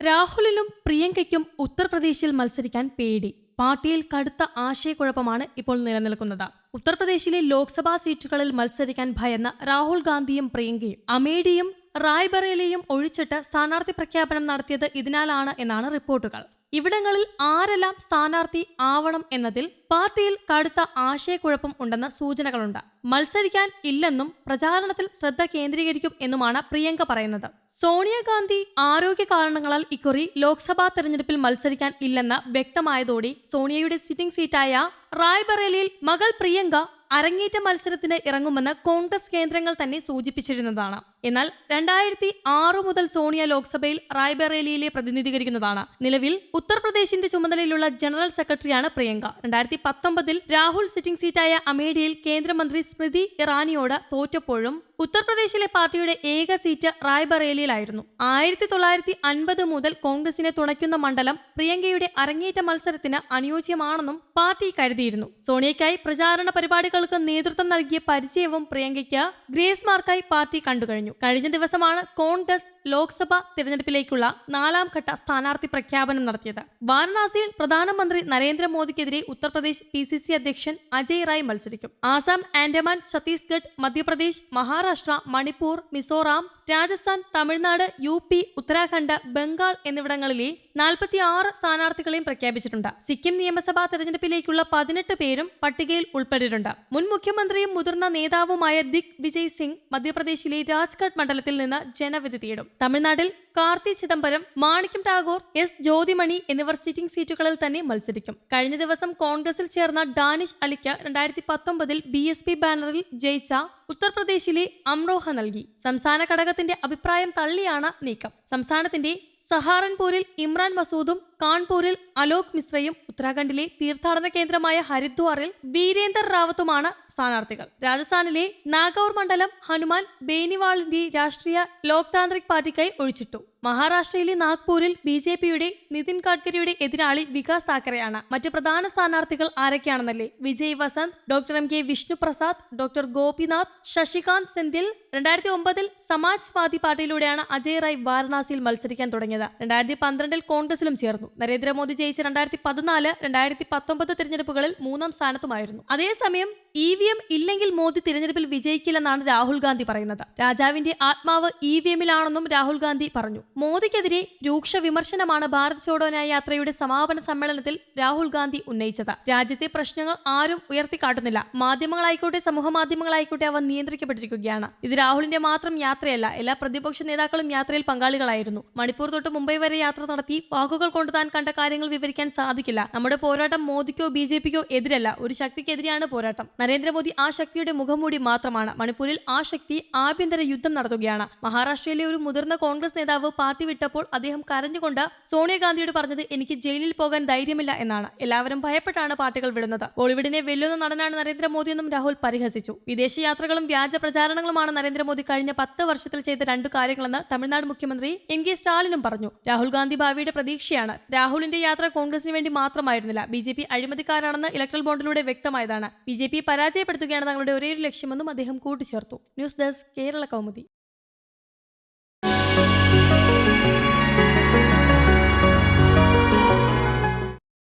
രാഹുലിനും പ്രിയങ്കയ്ക്കും ഉത്തർപ്രദേശിൽ മത്സരിക്കാൻ പേടി. പാർട്ടിയിൽ കടുത്ത ആശയക്കുഴപ്പമാണ് ഇപ്പോൾ നിലനിൽക്കുന്നത്. ഉത്തർപ്രദേശിലെ ലോക്സഭാ സീറ്റുകളിൽ മത്സരിക്കാൻ ഭയന്ന രാഹുൽ ഗാന്ധിയും പ്രിയങ്കയും അമേഠിയും റായ്ബറേലിയും ഒഴിച്ചിട്ട് സ്ഥാനാർത്ഥി പ്രഖ്യാപനം നടത്തിയത് ഇതിനാലാണ് എന്നാണ് റിപ്പോർട്ടുകൾ. ഇവിടങ്ങളിൽ ആരെല്ലാം സ്ഥാനാർത്ഥി ആവണം എന്നതിൽ പാർട്ടിയിൽ കടുത്ത ആശയക്കുഴപ്പം ഉണ്ടെന്ന സൂചനകളുണ്ട്. മത്സരിക്കാൻ ഇല്ലെന്നും പ്രചാരണത്തിൽ ശ്രദ്ധ കേന്ദ്രീകരിക്കും എന്നുമാണ് പ്രിയങ്ക പറയുന്നത്. സോണിയാഗാന്ധി ആരോഗ്യ കാരണങ്ങളാൽ ഇക്കുറി ലോക്സഭാ തെരഞ്ഞെടുപ്പിൽ മത്സരിക്കാൻ ഇല്ലെന്ന് വ്യക്തമായതോടെ സോണിയയുടെ സിറ്റിംഗ് സീറ്റായ റായ്ബറേലിയിൽ മകൾ പ്രിയങ്ക അരങ്ങേറ്റ മത്സരത്തിന് ഇറങ്ങുമെന്ന് കോൺഗ്രസ് കേന്ദ്രങ്ങൾ തന്നെ സൂചിപ്പിച്ചിരുന്നതാണ്. എന്നാൽ രണ്ടായിരത്തി ആറ് മുതൽ സോണിയ ലോക്സഭയിൽ റായ്ബറേലിയിലെ പ്രതിനിധീകരിക്കുന്നതാണ്. നിലവിൽ ഉത്തർപ്രദേശിന്റെ ചുമതലയിലുള്ള ജനറൽ സെക്രട്ടറിയാണ് പ്രിയങ്ക. രണ്ടായിരത്തി പത്തൊമ്പതിൽ രാഹുൽ സിറ്റിംഗ് സീറ്റായ അമേഠിയിൽ കേന്ദ്രമന്ത്രി സ്മൃതി ഇറാനിയോട് തോറ്റപ്പോഴും ഉത്തർപ്രദേശിലെ പാർട്ടിയുടെ ഏക സീറ്റ് റായ്ബറേലിയിലായിരുന്നു ആയിരത്തി തൊള്ളായിരത്തി അൻപത് മുതൽ കോൺഗ്രസിനെ തുണയ്ക്കുന്ന മണ്ഡലം പ്രിയങ്കയുടെ അരങ്ങേറ്റ മത്സരത്തിന് അനുയോജ്യമാണെന്നും പാർട്ടി കരുതിയിരുന്നു. സോണിയയ്ക്കായി പ്രചാരണ പരിപാടികൾക്ക് നേതൃത്വം നൽകിയ പരിചയവും പ്രിയങ്കയ്ക്ക് ഗ്രേസ് മാർക്കായി പാർട്ടി കണ്ടുകഴിഞ്ഞു. കഴിഞ്ഞ. ദിവസമാണ് കോൺഗ്രസ് ലോക്സഭ തിരഞ്ഞെടുപ്പിലേക്കുള്ള നാലാം ഘട്ട സ്ഥാനാർത്ഥി പ്രഖ്യാപനം നടത്തിയത്. വാരണാസിയിൽ പ്രധാനമന്ത്രി നരേന്ദ്രമോദിക്കെതിരെ ഉത്തർപ്രദേശ് പി സി സി അധ്യക്ഷൻ അജയ് റായ് മത്സരിക്കും. ആസാം ആൻഡമാൻ ഛത്തീസ്ഗഡ് മധ്യപ്രദേശ് മഹാരാഷ്ട്ര മണിപ്പൂർ മിസോറാം രാജസ്ഥാൻ തമിഴ്നാട് യു പി ഉത്തരാഖണ്ഡ് ബംഗാൾ എന്നിവിടങ്ങളിലെ നാൽപ്പത്തി ആറ് സ്ഥാനാർത്ഥികളെയും പ്രഖ്യാപിച്ചിട്ടുണ്ട്. സിക്കിം നിയമസഭാ തെരഞ്ഞെടുപ്പിലേക്കുള്ള പതിനെട്ട് പേരും പട്ടികയിൽ ഉൾപ്പെട്ടിട്ടുണ്ട്. മുൻ മുഖ്യമന്ത്രിയും മുതിർന്ന നേതാവുമായ ദിഗ് വിജയ് സിംഗ് മധ്യപ്രദേശിലെ രാജ്ഘട്ട് മണ്ഡലത്തിൽ നിന്ന് ജനവിധി തേടും. തമിഴ്നാട്ടിൽ കാർത്തി ചിദംബരം മാണിക്യം ടാഗോർ എസ് ജ്യോതിമണി എന്നിവർ സിറ്റിംഗ് സീറ്റുകളിൽ തന്നെ മത്സരിക്കും. കഴിഞ്ഞ ദിവസം കോൺഗ്രസിൽ ചേർന്ന ഡാനിഷ് അലിക്ക് രണ്ടായിരത്തി പത്തൊമ്പതിൽ ബി എസ് പി ബാനറിൽ ജയിച്ച ഉത്തർപ്രദേശിലെ അംറോഹ നൽകി. സംസ്ഥാന ഘടകത്തിന്റെ അഭിപ്രായം തള്ളിയാണ് നീക്കം. സംസ്ഥാനത്തിന്റെ സഹാറൻപൂരിൽ ഇമ്രാൻ മസൂദും കാൺപൂരിൽ അലോക് മിശ്രയും ഉത്തരാഖണ്ഡിലെ തീർത്ഥാടന കേന്ദ്രമായ ഹരിദ്വാറിൽ വീരേന്ദർ റാവത്തുമാണ് സ്ഥാനാർത്ഥികൾ. രാജസ്ഥാനിലെ നാഗൌർ മണ്ഡലം ഹനുമാൻ ബേനിവാളിന്റെ രാഷ്ട്രീയ ലോക് താന്ത്രിക് പാർട്ടിക്കായി ഒഴിച്ചിട്ടു. മഹാരാഷ്ട്രയിലെ നാഗ്പൂരിൽ ബി ജെ പിയുടെ നിതിൻ ഗഡ്കരിയുടെ എതിരാളി വികാസ് താക്കറെയാണ്. മറ്റ് പ്രധാന സ്ഥാനാർത്ഥികൾ ആരൊക്കെയാണെന്നല്ലേ? Vijay Vasanth doctor M K Vishnu Prasad doctor Gopinath Sasikanth Senthil. രണ്ടായിരത്തി ഒമ്പതിൽ സമാജ്വാദി പാർട്ടിയിലൂടെയാണ് അജയ് റായ് വാരണാസിയിൽ മത്സരിക്കാൻ തുടങ്ങിയത്. രണ്ടായിരത്തി പന്ത്രണ്ടിൽ കോൺഗ്രസിലും ചേർന്നു. നരേന്ദ്രമോദി ജയിച്ച രണ്ടായിരത്തി പതിനാല് രണ്ടായിരത്തി പത്തൊമ്പത് തിരഞ്ഞെടുപ്പുകളിൽ മൂന്നാം സ്ഥാനത്തുമായിരുന്നു. അതേസമയം ഇ വി എം ഇല്ലെങ്കിൽ മോദി തിരഞ്ഞെടുപ്പിൽ വിജയിക്കില്ലെന്നാണ് രാഹുൽ ഗാന്ധി പറയുന്നത്. രാജാവിന്റെ ആത്മാവ് ഇ വി എമ്മിലാണെന്നും രാഹുൽ ഗാന്ധി പറഞ്ഞു. മോദിക്കെതിരെ രൂക്ഷ വിമർശനമാണ് ഭാരത് ചോഡോ യാത്രയുടെ സമാപന സമ്മേളനത്തിൽ രാഹുൽ ഗാന്ധി ഉന്നയിച്ചത്. രാജ്യത്തെ പ്രശ്നങ്ങൾ ആരും ഉയർത്തിക്കാട്ടുന്നില്ല. മാധ്യമങ്ങളായിക്കോട്ടെ സമൂഹ മാധ്യമങ്ങളായിക്കോട്ടെ അവ നിയന്ത്രിക്കപ്പെട്ടിരിക്കുകയാണ്. ഇത് രാഹുലിന്റെ മാത്രം യാത്രയല്ല എല്ലാ പ്രതിപക്ഷ നേതാക്കളും യാത്രയിൽ പങ്കാളികളായിരുന്നു. മണിപ്പൂർ തൊട്ട് മുംബൈ വരെ യാത്ര നടത്തി വാക്കുകൾ കൊണ്ട് താൻ കണ്ട കാര്യങ്ങൾ വിവരിക്കാൻ സാധിക്കില്ല. നമ്മുടെ പോരാട്ടം മോദിക്കോ ബി ജെ പിക്കോ എതിരല്ല. ഒരു ശക്തിക്കെതിരെയാണ് പോരാട്ടം. നരേന്ദ്രമോദി ആ ശക്തിയുടെ മുഖംമൂടി മാത്രമാണ്. മണിപ്പൂരിൽ ആ ശക്തി ആഭ്യന്തര യുദ്ധം നടത്തുകയാണ്. മഹാരാഷ്ട്രയിലെ ഒരു മുതിർന്ന കോൺഗ്രസ് നേതാവ് പാർട്ടി വിട്ടപ്പോൾ അദ്ദേഹം കരഞ്ഞുകൊണ്ട് സോണിയാഗാന്ധിയോട് പറഞ്ഞത് എനിക്ക് ജയിലിൽ പോകാൻ ധൈര്യമില്ല എന്നാണ്. എല്ലാവരും ഭയപ്പെട്ടാണ് പാർട്ടികൾ വിടുന്നത്. ബോളിവുഡിനെ വെല്ലുന്ന നടനാണ് നരേന്ദ്രമോദിയെന്നും രാഹുൽ പരിഹസിച്ചു. വിദേശ യാത്രകളും വ്യാജ പ്രചാരണങ്ങളുമാണ് നരേന്ദ്രമോദി കഴിഞ്ഞ പത്ത് വർഷത്തിൽ ചെയ്ത രണ്ടു കാര്യങ്ങളെന്ന് തമിഴ്നാട് മുഖ്യമന്ത്രി എം കെ സ്റ്റാലിനും പറഞ്ഞു. രാഹുൽ ഗാന്ധി ഭാവിയുടെ പ്രതീക്ഷയാണ്. രാഹുലിന്റെ യാത്ര കോൺഗ്രസിന് വേണ്ടി മാത്രമായിരുന്നില്ല. ബി ജെ പി അഴിമതിക്കാരാണെന്ന് ഇലക്ട്രൽ ബോണ്ടിലൂടെ വ്യക്തമായതാണ്. ബി ജെ പി പരാജയപ്പെടുത്തുകയാണ് തങ്ങളുടെ ഒരേ ഒരു ലക്ഷ്യമെന്നും അദ്ദേഹം കൂട്ടിച്ചേർത്തു. News desk Kerala Kaumudi.